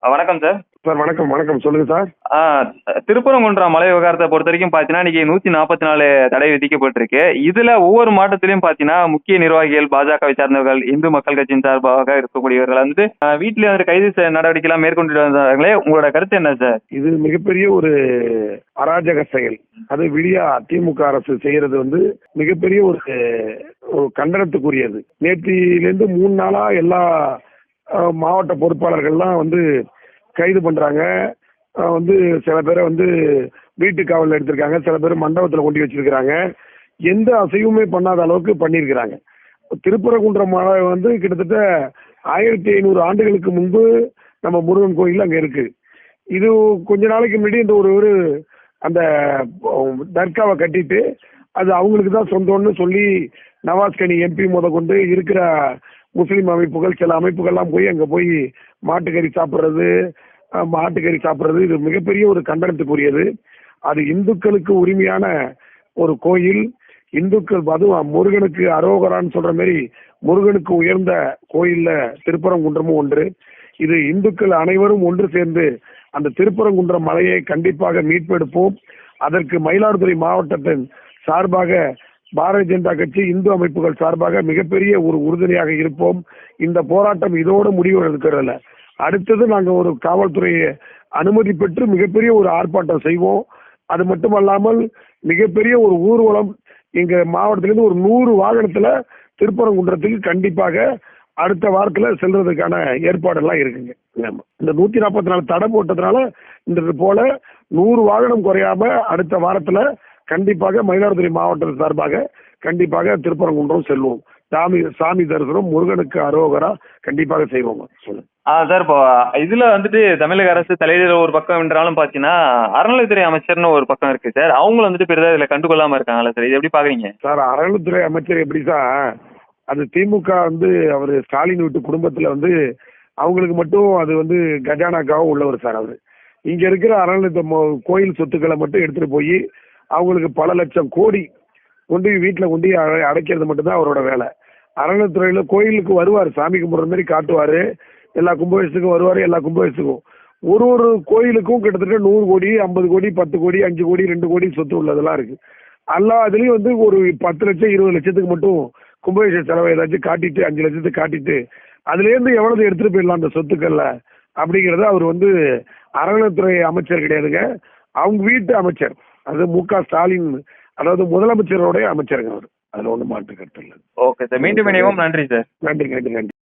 வணக்கம் sir. Sir வணக்கம் வணக்கம். சொல்லுங்க சார். திருப்பரங்குன்றம் மலை விவகாரத்தை பொறுத்த வரைக்கும் பார்த்தீங்கன்னா இன்னைக்கு நூற்றி நாற்பத்தி நாலு தடை விதிக்கப்பட்டிருக்கு. இதில் ஒவ்வொரு மாவட்டத்திலையும் பார்த்தீங்கன்னா முக்கிய நிர்வாகிகள் பாஜகவை சார்ந்தவர்கள் இந்து மக்கள் கட்சியின் சார்பாக இருக்கக்கூடியவர்கள் வந்து வீட்டிலே வந்து கைது செ- நடவடிக்கைலாம் மேற்கொண்டு வந்தாங்களே உங்களோட கருத்து என்ன சார்? இது மிகப்பெரிய ஒரு அராஜக செயல். அது விடியா திமுக அரசு செய்யறது வந்து மிகப்பெரிய ஒரு கண்டனத்துக்குரியது. நேற்றிலேருந்து மூணு நாளா எல்லா மாவட்ட பொறுப்பாளர்கள்லாம் வந்து கைது பண்றாங்க. வந்து சில பேரை வந்து வீட்டு காவலில் எடுத்திருக்காங்க. சில பேர் மண்டபத்தில் கொண்டு வச்சிருக்கிறாங்க. எந்த அசைவுமே பண்ணாத அளவுக்கு பண்ணியிருக்கிறாங்க. திருப்பரங்குன்றம் மலை வந்து கிட்டத்தட்ட ஆயிரத்தி ஐநூறு ஆண்டுகளுக்கு முன்பு நம்ம முருகன் கோயில் அங்கே இருக்கு. இது கொஞ்ச நாளைக்கு முன்னாடி இந்த ஒரு ஒரு அந்த தர்காவை கட்டிட்டு அது அவங்களுக்கு தான் சொந்தம்னு சொல்லி நவாஸ்கனி எம்பி முத கொண்டு இருக்கிற முஸ்லீம் அமைப்புகள் சில அமைப்புகள்லாம் போய் அங்கே போய் மாட்டுக்கறி சாப்பிட்றது மாட்டுக்கறி சாப்பிட்றது இது மிகப்பெரிய ஒரு கண்டனத்துக்குரியது. அது இந்துக்களுக்கு உரிமையான ஒரு கோயில். இந்துக்கள் அதுவும் முருகனுக்கு அரோகரான்னு சொல்ற மாதிரி முருகனுக்கு உயர்ந்த கோயில்ல திருப்பரங்குன்றமும் ஒன்று. இது இந்துக்கள் அனைவரும் ஒன்று சேர்ந்து அந்த திருப்பரங்குன்றம் மலையை கண்டிப்பாக மீட்பெடுப்போம். அதற்கு மயிலாடுதுறை மாவட்டத்தின் சார்பாக பாரதிய ஜனதா கட்சி இந்து அமைப்புகள் சார்பாக மிகப்பெரிய ஒரு உறுதுணையாக இருப்போம். இந்த போராட்டம் இதோடு முடிவு இருக்கிறதில்ல அடுத்தது நாங்கள் ஒரு காவல்துறையை அனுமதி பெற்று மிகப்பெரிய ஒரு ஆர்ப்பாட்டம் செய்வோம். அது மட்டுமல்லாமல் மிகப்பெரிய ஒரு ஊர்வலம் எங்க மாவட்டத்திலிருந்து ஒரு நூறு வாகனத்துல திருப்பரங்குன்றத்துக்கு கண்டிப்பாக அடுத்த வாரத்துல செல்றதுக்கான ஏற்பாடெல்லாம் இருக்குங்க. இந்த நூத்தி நாற்பத்தி நாலு தடை போட்டதுனால இந்த போல நூறு வாகனம் குறையாம அடுத்த வாரத்துல கண்டிப்பாக மயிலாடுதுறை மாவட்டத்தின் சார்பாக கண்டிப்பாக திருப்பரங்குன்றம் செல்வோம். சாமி சாமி தரிசனம் முருகனுக்கு அரோகரா கண்டிப்பாக செய்வோங்க சொல்லுங்க. ஆ சார் இப்போ இதில் வந்துட்டு தமிழக அரசு தலையிடல ஒரு பக்கம் என்றாலும் பார்த்தீங்கன்னா அறநிலைத்துறை அமைச்சர்னு ஒரு பக்கம் இருக்கு சார். அவங்களும் வந்துட்டு பெரிதாக இதில் கண்டுகொள்ளாமல் இருக்காங்களா சார்? இது எப்படி பார்க்குறீங்க சார் அறநிலைத்துறை அமைச்சர் எப்படி சார் அது திமுக வந்து அவர் ஸ்டாலின் வீட்டு குடும்பத்துல வந்து அவங்களுக்கு மட்டும் அது வந்து கஜானாக்காவும் உள்ளவர் சார் அவர். இங்க இருக்கிற அறநிலையத்தை கோயில் சொத்துக்களை மட்டும் எடுத்துட்டு போய் அவங்களுக்கு பல லட்சம் கோடி கொண்டு போய் வீட்டில் கொண்டு அடை- அடைக்கிறது மட்டும்தான் அவரோட வேலை. அறநிலைத்துறையில கோயிலுக்கு வருவார் சாமி கும்பிட்ற மாதிரி காட்டுவார். எல்லா கும்பகோஷத்துக்கும் வருவார் எல்லா கும்பகோஷத்துக்கும் ஒரு ஒரு கோயிலுக்கும் கிட்டத்தட்ட நூறு கோடி ஐம்பது கோடி பத்து கோடி அஞ்சு கோடி ரெண்டு கோடி சொத்து உள்ளதெல்லாம் இருக்கு. எல்லா அதுலேயும் வந்து ஒரு பத்து லட்சம் இருபது லட்சத்துக்கு மட்டும் கும்பகோஷ செலவை ஏதாச்சும் காட்டிட்டு அஞ்சு லட்சத்துக்கு காட்டிட்டு அதுலேருந்து எவ்வளவு எடுத்துட்டு போயிடலாம் அந்த சொத்துக்கள்ல அப்படிங்கிறத அவர் வந்து அறநிலைத்துறை அமைச்சர் கிடையாதுங்க. அவங்க வீட்டு அமைச்சர். அது மு க ஸ்டாலின் அதாவது முதலமைச்சரோடைய அமைச்சருங்க அவர். அதுல ஒண்ணு மாற்று கருத்து இல்லை. ஓகே சார் மீண்டும் இணைவோம். நன்றி சார் நன்றி நன்றி நன்றி.